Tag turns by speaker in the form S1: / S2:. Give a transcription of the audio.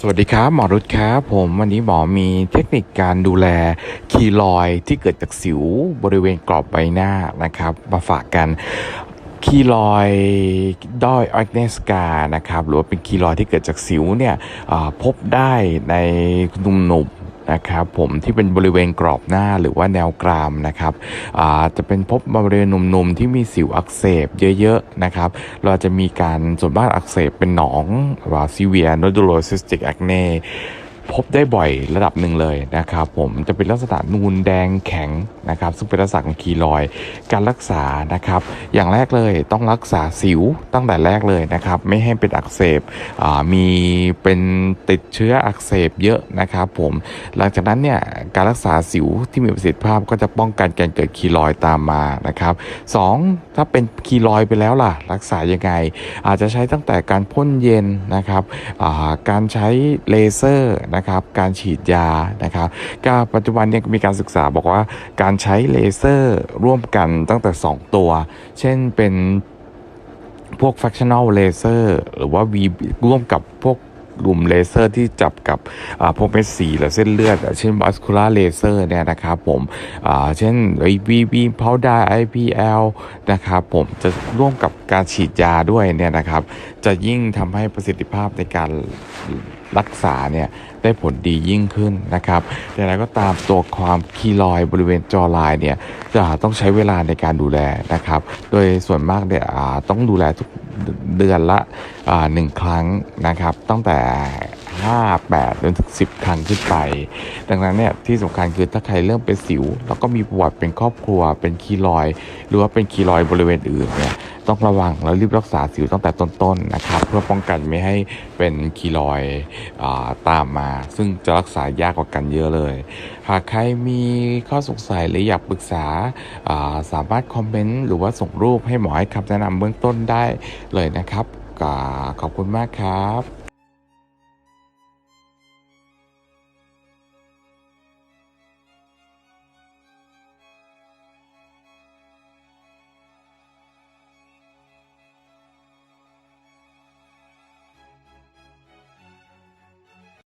S1: สวัสดีครับหมอรุดครับผมวันนี้หมอมีเทคนิคการดูแลคีลอยที่เกิดจากสิวบริเวณกรอบใบหน้านะครับ มาฝากกันคีลอยด้อยออกเนสกานะครับหรือว่าเป็นคีลอยที่เกิดจากสิวเนี่ยพบได้ในหนุ่มๆ นะครับผมที่เป็นบริเวณกรอบหน้าหรือว่าแนวกรามนะครับจะเป็นพบบริเวณหนุ่มๆที่มีสิวอักเสบเยอะๆนะครับเราจะมีการส่วนมากอักเสบเป็นหนองว่าซีเวียนโนดูโลซิสติกแอคเน พบได้บ่อยระดับหนึ่งเลยนะครับ ผมจะเป็นลักษณะนูนแดงแข็งนะครับ ซึ่งเป็นลักษณะของคีลอย การรักษานะครับ อย่างแรกเลยต้องรักษาสิวตั้งแต่แรกเลยนะครับ ไม่ให้เป็นอักเสบมีเป็นติดเชื้ออักเสบเยอะนะครับ ผมหลังจากนั้นเนี่ยการรักษาสิวที่มีประสิทธิภาพก็จะป้องกันการเกิดคีลอยตามมานะครับสองถ้าเป็นคีลอยไปแล้วล่ะ รักษายังไง อาจจะใช้ตั้งแต่การพ่นเย็นนะครับการใช้เลเซอร์นะครับการฉีดยานะครับก็ปัจจุบันเนี่ยมีการศึกษาบอกว่าการใช้เลเซอร์ร่วมกันตั้งแต่ 2 ตัว เช่นเป็นพวก fractional laser หรือว่า V ร่วมกับพวก กลุ่มเลเซอร์ที่จับกับพวกเม็ดสีหรือเส้นเลือด เช่น vascular laser เนี่ยนะครับผมอ่าเช่น VV powder IPL นะครับผมจะร่วมกับการฉีดยาด้วยเนี่ยนะครับ จะยิ่งทำให้ประสิทธิภาพในการรักษาเนี่ยได้ผลดียิ่งขึ้นนะครับ แต่แล้วก็ตามตัวความคีลอยบริเวณจอลายเนี่ยจะต้องใช้เวลาในการดูแลนะครับ โดยส่วนมากเนี่ยต้องดูแลทุก เดือนละหนึ่งครั้งนะครับ ตั้งแต่ 5 8จนถึง10 ครั้งขึ้นไป ดังนั้นเนี่ยที่สำคัญคือถ้าใครเริ่มเป็นสิว แล้วก็มีประวัติเป็นครอบครัวเป็นคีลอย หรือว่าเป็นคีลอยบริเวณอื่นเนี่ย ต้องระวังแล้วรีบรักษาสิวตั้งแต่ต้นๆนะครับเพื่อป้องกันไม่ให้เป็นคีลอยด์อ่าตามมา ซึ่งจะรักษายากกว่ากันเยอะเลย หากใครมีข้อสงสัยหรืออยากปรึกษาาสามารถคอมเมนต์หรือว่าส่งรูปให้หมอให้คำแนะนำเบื้องต้นได้เลยนะครับก็ขอบคุณมากครับ